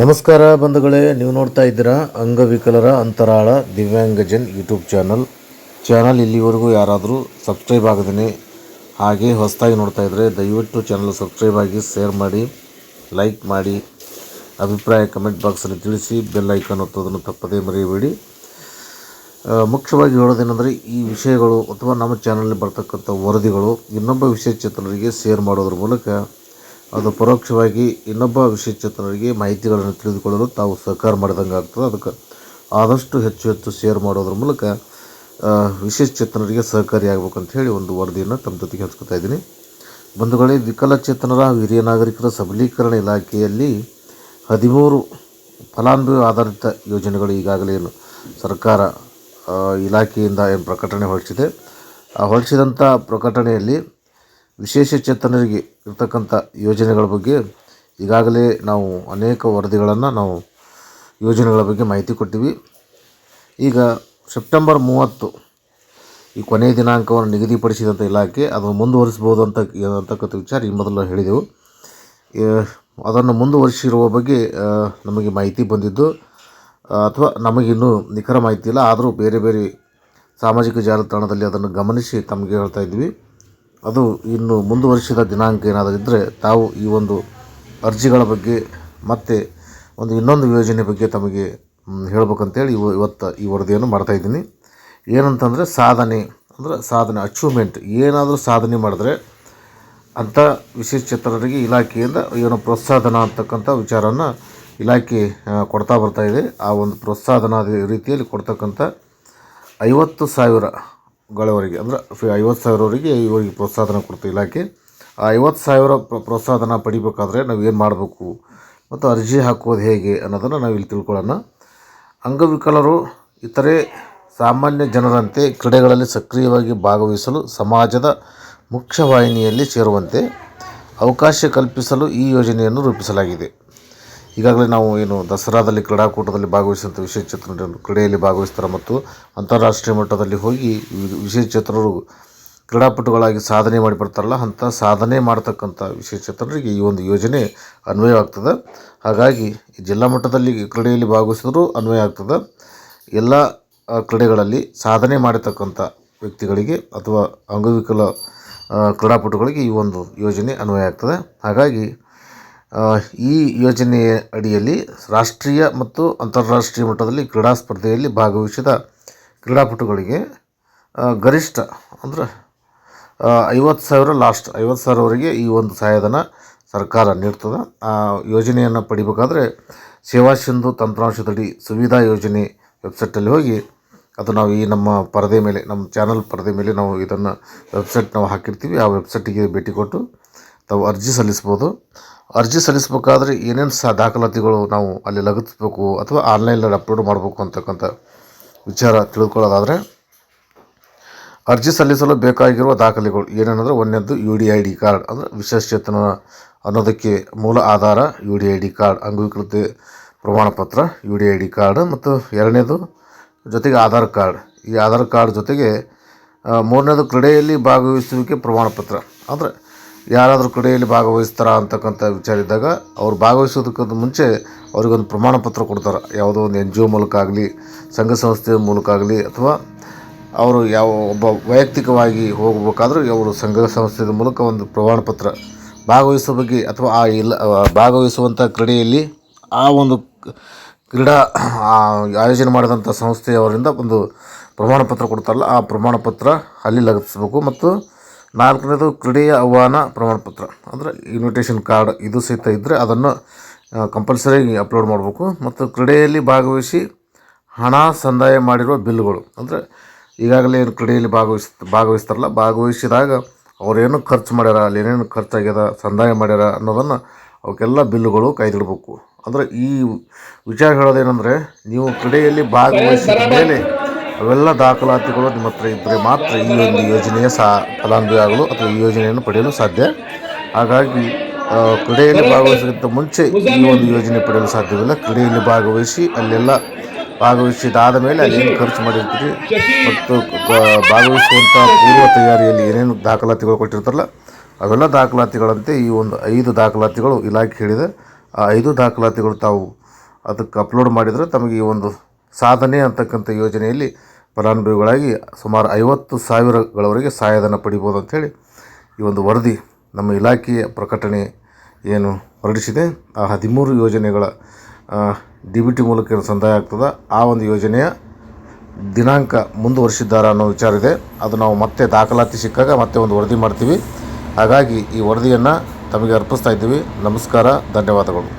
ನಮಸ್ಕಾರ ಬಂಧುಗಳೇ, ನೀವು ನೋಡ್ತಾ ಇದ್ದೀರಾ ಅಂಗವಿಕಲರ ಅಂತರಾಳ ದಿವ್ಯಾಂಗಜನ್ ಯೂಟ್ಯೂಬ್ ಚಾನಲ್. ಚಾನಲ್ ಇಲ್ಲಿವರೆಗೂ ಯಾರಾದರೂ ಸಬ್ಸ್ಕ್ರೈಬ್ ಆಗದೇ ಹಾಗೆ ಹೊಸದಾಗಿ ನೋಡ್ತಾ ಇದ್ದರೆ ದಯವಿಟ್ಟು ಚಾನಲ್ ಸಬ್ಸ್ಕ್ರೈಬ್ ಆಗಿ ಶೇರ್ ಮಾಡಿ, ಲೈಕ್ ಮಾಡಿ, ಅಭಿಪ್ರಾಯ ಕಮೆಂಟ್ ಬಾಕ್ಸಲ್ಲಿ ತಿಳಿಸಿ, ಬೆಲ್ ಐಕನ್ ಒತ್ತೋದನ್ನು ತಪ್ಪದೇ ಮರೆಯಬೇಡಿ. ಮುಖ್ಯವಾಗಿ ಹೇಳೋದೇನೆಂದರೆ ಈ ವಿಷಯಗಳು ಅಥವಾ ನಮ್ಮ ಚಾನಲ್ನಲ್ಲಿ ಬರ್ತಕ್ಕಂಥ ವರದಿಗಳು ಇನ್ನೊಬ್ಬ ವಿಶೇಷಚೇತನರಿಗೆ ಶೇರ್ ಮಾಡೋದ್ರ ಮೂಲಕ ಅದು ಪರೋಕ್ಷವಾಗಿ ಇನ್ನೊಬ್ಬ ವಿಶೇಷಚೇತನರಿಗೆ ಮಾಹಿತಿಗಳನ್ನು ತಿಳಿದುಕೊಳ್ಳಲು ತಾವು ಸಹಕಾರ ಮಾಡಿದಂಗೆ ಆಗ್ತದೆ. ಅದಕ್ಕೆ ಆದಷ್ಟು ಹೆಚ್ಚು ಹೆಚ್ಚು ಶೇರ್ ಮಾಡೋದ್ರ ಮೂಲಕ ವಿಶೇಷಚೇತನರಿಗೆ ಸಹಕಾರಿಯಾಗಬೇಕಂತ ಹೇಳಿ ಒಂದು ವರದಿಯನ್ನು ತಮ್ಮ ಜೊತೆಗೆ ಹಂಚ್ಕೊತಾ ಇದ್ದೀನಿ. ಬಂಧುಗಳೇ ವಿಕಲಚೇತನರ ಹಿರಿಯ ನಾಗರಿಕರ ಸಬಲೀಕರಣ ಇಲಾಖೆಯಲ್ಲಿ ಹದಿಮೂರು ಫಲಾನುಭವಿ ಆಧಾರಿತ ಯೋಜನೆಗಳು ಈಗಾಗಲೇ ಏನು ಸರ್ಕಾರ ಇಲಾಖೆಯಿಂದ ಏನು ಪ್ರಕಟಣೆ ಹೊರಡಿಸಿದೆ. ಆ ಹೊರಡಿಸಿದಂಥ ಪ್ರಕಟಣೆಯಲ್ಲಿ ವಿಶೇಷ ಚೇತನರಿಗೆ ಇರತಕ್ಕಂಥ ಯೋಜನೆಗಳ ಬಗ್ಗೆ ಈಗಾಗಲೇ ನಾವು ಅನೇಕ ವರದಿಗಳನ್ನು ನಾವು ಯೋಜನೆಗಳ ಬಗ್ಗೆ ಮಾಹಿತಿ ಕೊಟ್ಟಿವಿ. ಈಗ ಸೆಪ್ಟೆಂಬರ್ ಮೂವತ್ತು ಈ ಕೊನೆಯ ದಿನಾಂಕವನ್ನು ನಿಗದಿಪಡಿಸಿದಂಥ ಇಲಾಖೆ ಅದನ್ನು ಮುಂದುವರಿಸ್ಬೋದು ಅಂತ ಅಂತಕ್ಕಂಥ ವಿಚಾರ ಈ ಮೊದಲು ಹೇಳಿದೆವು. ಅದನ್ನು ಮುಂದುವರಿಸಿರುವ ಬಗ್ಗೆ ನಮಗೆ ಮಾಹಿತಿ ಬಂದಿದ್ದು, ಅಥವಾ ನಮಗಿನ್ನೂ ನಿಖರ ಮಾಹಿತಿ ಇಲ್ಲ, ಆದರೂ ಬೇರೆ ಬೇರೆ ಸಾಮಾಜಿಕ ಜಾಲತಾಣದಲ್ಲಿ ಅದನ್ನು ಗಮನಿಸಿ ತಮಗೆ ಹೇಳ್ತಾ ಇದ್ವಿ. ಅದು ಇನ್ನು ಮುಂದುವರಿಸಿದ ದಿನಾಂಕ ಏನಾದರೂ ಇದ್ದರೆ ತಾವು ಈ ಒಂದು ಅರ್ಜಿಗಳ ಬಗ್ಗೆ ಮತ್ತು ಒಂದು ಇನ್ನೊಂದು ಯೋಜನೆ ಬಗ್ಗೆ ತಮಗೆ ಹೇಳಬೇಕಂತೇಳಿ ಇವ ಇವತ್ತು ಈ ವರದಿಯನ್ನು ಮಾಡ್ತಾಯಿದ್ದೀನಿ ಏನಂತಂದರೆ ಸಾಧನೆ, ಅಂದರೆ ಸಾಧನೆ ಅಚೀವ್ಮೆಂಟ್ ಏನಾದರೂ ಸಾಧನೆ ಮಾಡಿದ್ರೆ ಅಂಥ ವಿಶೇಷಚೇತನರಿಗೆ ಇಲಾಖೆಯಿಂದ ಏನೋ ಪ್ರೋತ್ಸಾಹನ ಅಂತಕ್ಕಂಥ ವಿಚಾರವನ್ನು ಇಲಾಖೆ ಕೊಡ್ತಾ ಬರ್ತಾ ಇದೆ. ಆ ಒಂದು ಪ್ರೋತ್ಸಾಹನ ರೀತಿಯಲ್ಲಿ ಕೊಡ್ತಕ್ಕಂಥ ಐವತ್ತು ಸಾವಿರಗಳವರೆಗೆ ಅಂದರೆ ಫಿ- ಐವತ್ತು ಸಾವಿರವರೆಗೆ ಇವರಿಗೆ ಪ್ರೋತ್ಸಾಹನ ಕೊಡ್ತು ಇಲಾಖೆ. ಆ ಐವತ್ತು ಸಾವಿರ ಪ್ರ- ಪ್ರೋತ್ಸಾಹನ ಪಡಿಬೇಕಾದ್ರೆ ನಾವು ಏನು ಮಾಡಬೇಕು? ಮತ್ತು ಅರ್ಜಿ ಹಾಕೋದು ಹೇಗೆ ಅನ್ನೋದನ್ನು ನಾವು ಇಲ್ಲಿ ತಿಳ್ಕೊಳ್ಳೋಣ. ಅಂಗವಿಕಲರು ಇತರೆ ಸಾಮಾನ್ಯ ಜನರಂತೆ ಕ್ರೀಡೆಗಳಲ್ಲಿ ಸಕ್ರಿಯವಾಗಿ ಭಾಗವಹಿಸಲು ಸಮಾಜದ ಮುಖ್ಯವಾಹಿನಿಯಲ್ಲಿ ಸೇರುವಂತೆ ಅವಕಾಶ ಕಲ್ಪಿಸಲು ಈ ಯೋಜನೆಯನ್ನು ರೂಪಿಸಲಾಗಿದೆ. ಈಗಾಗಲೇ ನಾವು ಏನು ದಸರಾದಲ್ಲಿ ಕ್ರೀಡಾಕೂಟದಲ್ಲಿ ಭಾಗವಹಿಸಿದಂಥ ವಿಶೇಷಚೇತನರು ಕ್ರೀಡೆಯಲ್ಲಿ ಭಾಗವಹಿಸ್ತಾರೆ ಮತ್ತು ಅಂತಾರಾಷ್ಟ್ರೀಯ ಮಟ್ಟದಲ್ಲಿ ಹೋಗಿ ವಿಶೇಷ ಚೇತನರು ಕ್ರೀಡಾಪಟುಗಳಾಗಿ ಸಾಧನೆ ಮಾಡಿ ಬರ್ತಾರಲ್ಲ, ಅಂಥ ಸಾಧನೆ ಮಾಡ್ತಕ್ಕಂಥ ವಿಶೇಷ ಚೇತನರಿಗೆ ಈ ಒಂದು ಯೋಜನೆ ಅನ್ವಯವಾಗ್ತದೆ. ಹಾಗಾಗಿ ಜಿಲ್ಲಾ ಮಟ್ಟದಲ್ಲಿ ಕ್ರೀಡೆಯಲ್ಲಿ ಭಾಗವಹಿಸಿದ್ರು ಅನ್ವಯ ಆಗ್ತದೆ. ಎಲ್ಲ ಕ್ರೀಡೆಗಳಲ್ಲಿ ಸಾಧನೆ ಮಾಡಿರ್ತಕ್ಕಂಥ ವ್ಯಕ್ತಿಗಳಿಗೆ ಅಥವಾ ಅಂಗವಿಕಲ ಕ್ರೀಡಾಪಟುಗಳಿಗೆ ಈ ಒಂದು ಯೋಜನೆ ಅನ್ವಯ ಆಗ್ತದೆ. ಹಾಗಾಗಿ ಈ ಯೋಜನೆಯ ಅಡಿಯಲ್ಲಿ ರಾಷ್ಟ್ರೀಯ ಮತ್ತು ಅಂತಾರಾಷ್ಟ್ರೀಯ ಮಟ್ಟದಲ್ಲಿ ಕ್ರೀಡಾ ಸ್ಪರ್ಧೆಯಲ್ಲಿ ಭಾಗವಹಿಸಿದ ಕ್ರೀಡಾಪಟುಗಳಿಗೆ ಗರಿಷ್ಠ ಅಂದರೆ ಐವತ್ತು ಸಾವಿರ ಲಾಸ್ಟ್ ಐವತ್ತು ಸಾವಿರವರೆಗೆ ಈ ಒಂದು ಸಹಾಯಧನ ಸರ್ಕಾರ ನೀಡ್ತದೆ. ಆ, ಯೋಜನೆಯನ್ನು ಪಡಿಬೇಕಾದ್ರೆ ಸೇವಾ ಸಿಂಧು ತಂತ್ರಾಂಶದಡಿ ಸುವಿಧಾ ಯೋಜನೆ ವೆಬ್ಸೈಟಲ್ಲಿ ಹೋಗಿ ಅದು ನಾವು ಈ ನಮ್ಮ ಪರದೆ ಮೇಲೆ, ನಮ್ಮ ಚಾನಲ್ ಪರದೆ ಮೇಲೆ ನಾವು ಇದನ್ನು ವೆಬ್ಸೈಟ್ ನಾವು ಹಾಕಿರ್ತೀವಿ. ಆ ವೆಬ್ಸೈಟಿಗೆ ಭೇಟಿ ಕೊಟ್ಟು ತಾವು ಅರ್ಜಿ ಸಲ್ಲಿಸ್ಬೋದು. ಅರ್ಜಿ ಸಲ್ಲಿಸಬೇಕಾದ್ರೆ ಏನೇನು ಸಹ ದಾಖಲಾತಿಗಳು ನಾವು ಅಲ್ಲಿ ಲಗತ್ತಿಸ್ಬೇಕು ಅಥವಾ ಆನ್ಲೈನಲ್ಲಿ ಅಪ್ಲೋಡ್ ಮಾಡಬೇಕು ಅಂತಕ್ಕಂಥ ವಿಚಾರ ತಿಳ್ಕೊಳ್ಳೋದಾದರೆ, ಅರ್ಜಿ ಸಲ್ಲಿಸಲು ಬೇಕಾಗಿರುವ ದಾಖಲೆಗಳು ಏನೇನಂದ್ರೆ ಒಂದನೇದು U D I D card, ಅಂದರೆ ವಿಶೇಷಚೇತನ ಅನ್ನೋದಕ್ಕೆ ಮೂಲ ಆಧಾರ U D I D card, ಅಂಗೀಕೃತ ಪ್ರಮಾಣಪತ್ರ U D I D card, ಮತ್ತು ಎರಡನೇದು ಜೊತೆಗೆ ಆಧಾರ್ ಕಾರ್ಡ್. ಈ ಆಧಾರ್ ಕಾರ್ಡ್ ಜೊತೆಗೆ ಮೂರನೇದು ಕ್ರೀಡೆಯಲ್ಲಿ ಭಾಗವಹಿಸುವಿಕೆ ಪ್ರಮಾಣಪತ್ರ ಅಂದರೆ ಯಾರಾದರೂ ಕ್ರೀಡೆಯಲ್ಲಿ ಭಾಗವಹಿಸ್ತಾರ ಅಂತಕ್ಕಂಥ ವಿಚಾರ ಇದ್ದಾಗ ಅವ್ರು ಭಾಗವಹಿಸೋದಕ್ಕಿಂತ ಮುಂಚೆ ಅವರಿಗೊಂದು ಪ್ರಮಾಣ ಪತ್ರ ಕೊಡ್ತಾರೆ. ಯಾವುದೋ ಒಂದು ಎನ್ ಜಿ ಒ ಮೂಲಕ ಆಗಲಿ, ಸಂಘ ಸಂಸ್ಥೆಯ ಮೂಲಕ ಆಗಲಿ ಅಥವಾ ಅವರು ಯಾವ ಒಬ್ಬ ವೈಯಕ್ತಿಕವಾಗಿ ಹೋಗಬೇಕಾದ್ರೂ ಅವರು ಸಂಘ ಸಂಸ್ಥೆಯ ಮೂಲಕ ಒಂದು ಪ್ರಮಾಣ ಪತ್ರ ಭಾಗವಹಿಸೋ ಬಗ್ಗೆ ಅಥವಾ ಆ ಇಲ್ಲ ಭಾಗವಹಿಸುವಂಥ ಕ್ರೀಡೆಯಲ್ಲಿ ಆ ಒಂದು ಕ್ರೀಡಾ ಆಯೋಜನೆ ಮಾಡಿದಂಥ ಸಂಸ್ಥೆಯವರಿಂದ ಒಂದು ಪ್ರಮಾಣ ಪತ್ರ ಕೊಡ್ತಾರಲ್ಲ, ಆ ಪ್ರಮಾಣ ಪತ್ರ ಅಲ್ಲಿ ಲಗತ್ತಿಸ್ಬೇಕು. ಮತ್ತು ನಾಲ್ಕನೇದು ಕ್ರೀಡೆಯ ಆಹ್ವಾನ ಪ್ರಮಾಣಪತ್ರ. ಅಂದರೆ ಇನ್ವಿಟೇಷನ್ ಕಾರ್ಡ್ ಇದು ಸಹಿತ ಇದ್ದರೆ ಅದನ್ನು ಕಂಪಲ್ಸರಿ ಅಪ್ಲೋಡ್ ಮಾಡಬೇಕು. ಮತ್ತು ಕ್ರೀಡೆಯಲ್ಲಿ ಭಾಗವಹಿಸಿ ಹಣ ಸಂದಾಯ ಮಾಡಿರುವ ಬಿಲ್ಗಳು. ಅಂದರೆ ಈಗಾಗಲೇ ಏನು ಕ್ರೀಡೆಯಲ್ಲಿ ಭಾಗವಹಿಸ್, ಭಾಗವಹಿಸ್ತಾರಲ್ಲ, ಭಾಗವಹಿಸಿದಾಗ ಅವರೇನು ಖರ್ಚು ಮಾಡ್ಯಾರ, ಅಲ್ಲಿ ಏನೇನು ಖರ್ಚಾಗ್ಯದ, ಸಂದಾಯ ಮಾಡ್ಯಾರ ಅನ್ನೋದನ್ನು ಅವಕ್ಕೆಲ್ಲ ಬಿಲ್ಲುಗಳು ಕಾಯ್ದಿಡಬೇಕು. ಅಂದರೆ ಈ ವಿಚಾರ ಹೇಳೋದೇನೆಂದರೆ, ನೀವು ಕ್ರೀಡೆಯಲ್ಲಿ ಭಾಗವಹಿಸಿದ ಮೇಲೆ ಅವೆಲ್ಲ ದಾಖಲಾತಿಗಳು ನಿಮ್ಮ ಹತ್ರ ಇದ್ದರೆ ಮಾತ್ರ ಈ ಒಂದು ಯೋಜನೆಯ ಸಹ ಫಲಾನುಭವಿಯಾಗಲು ಅಥವಾ ಈ ಯೋಜನೆಯನ್ನು ಪಡೆಯಲು ಸಾಧ್ಯ. ಹಾಗಾಗಿ ಕ್ರೀಡೆಯಲ್ಲಿ ಭಾಗವಹಿಸೋಕ್ಕಿಂತ ಮುಂಚೆ ಈ ಒಂದು ಯೋಜನೆ ಪಡೆಯಲು ಸಾಧ್ಯವಿಲ್ಲ. ಕ್ರೀಡೆಯಲ್ಲಿ ಭಾಗವಹಿಸಿ, ಅಲ್ಲೆಲ್ಲ ಭಾಗವಹಿಸಿದಾದ ಮೇಲೆ ಅಲ್ಲೇನು ಖರ್ಚು ಮಾಡಿರ್ತೀರಿ? ಮತ್ತು ಭಾಗವಹಿಸುವಂಥ ಪೂರ್ವ ತಯಾರಿಯಲ್ಲಿ ಏನೇನು ದಾಖಲಾತಿಗಳು ಕೊಟ್ಟಿರ್ತಾರಲ್ಲ, ಅವೆಲ್ಲ ದಾಖಲಾತಿಗಳಂತೆ ಈ ಒಂದು ಐದು ದಾಖಲಾತಿಗಳು ಇಲಾಖೆ ಹೇಳಿದೆ. ಆ ಐದು ದಾಖಲಾತಿಗಳು ತಾವು ಅದಕ್ಕೆ ಅಪ್ಲೋಡ್ ಮಾಡಿದರೆ ತಮಗೆ ಈ ಒಂದು ಸಾಧನೆ ಅಂತಕ್ಕಂಥ ಯೋಜನೆಯಲ್ಲಿ ಫಲಾನುಭವಿಗಳಾಗಿ ಸುಮಾರು ಐವತ್ತು ಸಾವಿರಗಳವರೆಗೆ ಸಹಾಯಧನ ಪಡಿಬೋದು ಅಂಥೇಳಿ ಈ ಒಂದು ವರದಿ ನಮ್ಮ ಇಲಾಖೆಯ ಪ್ರಕಟಣೆ ಏನು ಹೊರಡಿಸಿದೆ. ಆ ಹದಿಮೂರು ಯೋಜನೆಗಳ ಡಿ ಬಿ ಟಿ ಮೂಲಕ ಏನು ಸಂದಾಯ ಆಗ್ತದೆ, ಆ ಒಂದು ಯೋಜನೆಯ ದಿನಾಂಕ ಮುಂದುವರಿಸಿದ್ದಾರೆ ಅನ್ನೋ ವಿಚಾರ ಇದೆ. ಅದು ನಾವು ಮತ್ತೆ ದಾಖಲಾತಿ ಸಿಕ್ಕಾಗ ಮತ್ತೆ ಒಂದು ವರದಿ ಮಾಡ್ತೀವಿ. ಹಾಗಾಗಿ ಈ ವರದಿಯನ್ನು ತಮಗೆ ಅರ್ಪಿಸ್ತಾ ಇದ್ದೀವಿ. ನಮಸ್ಕಾರ, ಧನ್ಯವಾದಗಳು.